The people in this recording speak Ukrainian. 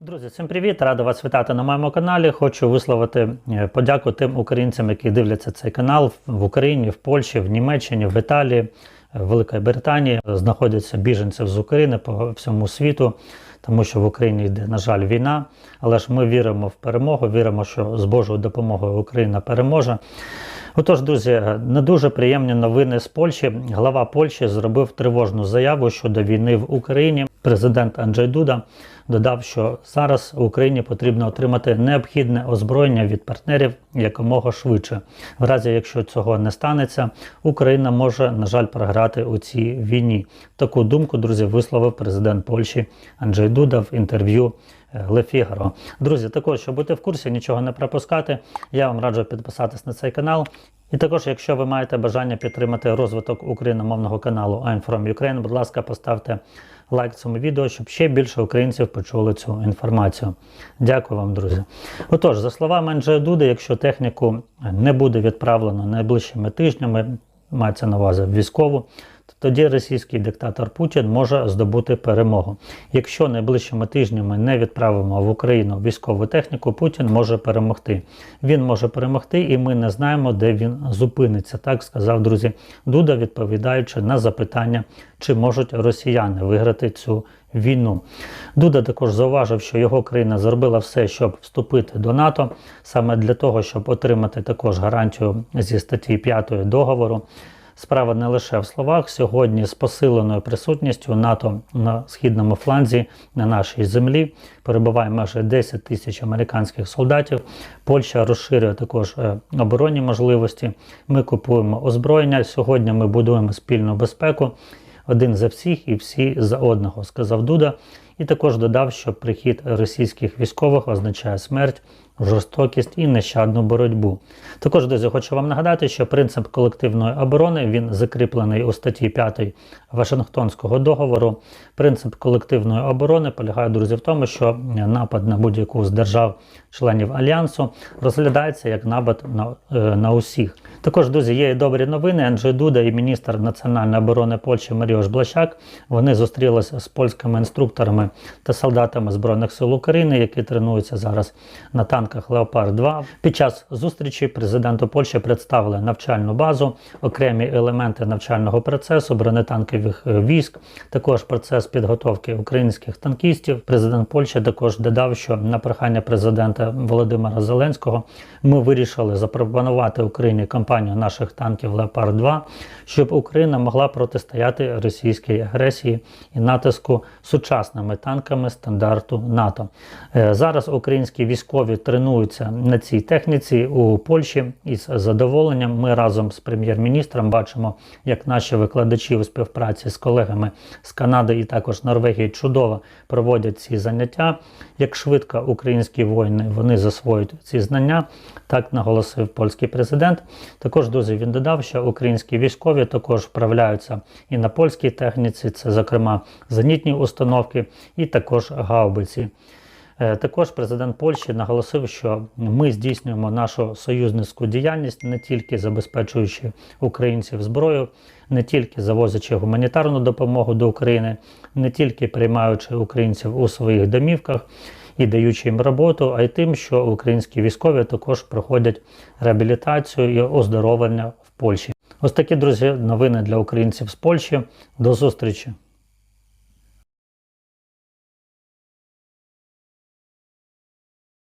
Друзі, всім привіт! Радий вас вітати на моєму каналі. Хочу висловити е, подяку тим українцям, які дивляться цей канал в Україні, в Польщі, в Німеччині, в Італії, е, в Великій Британії. Знаходяться біженці з України по всьому світу, тому що в Україні йде, на жаль, війна. Але ж ми віримо в перемогу, віримо, що з Божою допомогою Україна переможе. Отож, друзі, не дуже приємні новини з Польщі. Глава Польщі зробив тривожну заяву щодо війни в Україні. Президент Анджей Дуда додав, що зараз Україні потрібно отримати необхідне озброєння від партнерів якомога швидше. В разі, якщо цього не станеться, Україна може, на жаль, програти у цій війні. Таку думку, друзі, висловив президент Польщі Анджей Дуда в інтерв'ю. Лефігаро, Друзі, також, щоб бути в курсі, нічого не пропускати, я вам раджу підписатись на цей канал. І також, якщо ви маєте бажання підтримати розвиток україномовного каналу I'm from Ukraine, будь ласка, поставте лайк цьому відео, щоб ще більше українців почули цю інформацію. Дякую вам, друзі. Отож, за словами Анджея Дуди, якщо техніку не буде відправлено найближчими тижнями, мається на увазі військову, тоді російський диктатор Путін може здобути перемогу. Якщо найближчими тижнями не відправимо в Україну військову техніку, Путін може перемогти. Він може перемогти, і ми не знаємо, де він зупиниться. Так сказав друзі Дуда, відповідаючи на запитання, чи можуть росіяни виграти цю війну. Дуда також зауважив, що його країна зробила все, щоб вступити до НАТО, саме для того, щоб отримати також гарантію зі статті 5 договору. Справа не лише в словах. Сьогодні з посиленою присутністю НАТО на східному фланзі на нашій землі перебуває майже 10 тисяч американських солдатів. Польща розширює також е, оборонні можливості. Ми купуємо озброєння. Сьогодні ми будуємо спільну безпеку. Один за всіх і всі за одного, сказав Дуда. І також додав, що прихід російських військових означає смерть, жорстокість і нещадну боротьбу. Також друзі, хочу вам нагадати, що принцип колективної оборони він закріплений у статті 5 Вашингтонського договору. Принцип колективної оборони полягає, друзі, в тому, що напад на будь-яку з держав-членів альянсу розглядається як напад на, е, на усіх. Також, друзі, є і добрі новини. Анджей Дуда і міністр національної оборони Польщі Маріош Блащак вони зустрілися з польськими інструкторами та солдатами Збройних сил України, які тренуються зараз на танках Леопард 2 Під час зустрічі президенту Польщі представили навчальну базу, окремі елементи навчального процесу, бронетанкових е, військ, також процес підготовки українських танкістів. Президент Польщі також додав, що на прохання президента Володимира Зеленського ми вирішили запропонувати Україні кампанію наших танків Леопард 2 щоб Україна могла протистояти російській агресії і натиску сучасними танками стандарту НАТО. Е, Зараз українські військові тренуються на цій техніці у Польщі із задоволенням. Ми разом з прем'єр-міністром бачимо, як наші викладачі у співпраці з колегами з Канади і також Норвегії чудово проводять ці заняття. Як швидко українські воїни вони засвоюють ці знання, так наголосив польський президент. Також друзі, він додав, що українські військові також вправляються і на польській техніці, це, зокрема, зенітні установки, і також гаубиці. Е, Також президент Польщі наголосив, що ми здійснюємо нашу союзницьку діяльність не тільки забезпечуючи українців зброю, не тільки завозячи гуманітарну допомогу до України, не тільки приймаючи українців у своїх домівках і даючи їм роботу, а й тим, що українські військові також проходять реабілітацію і оздоровлення в Польщі. Ось такі друзі новини для українців з Польщі. До зустрічі!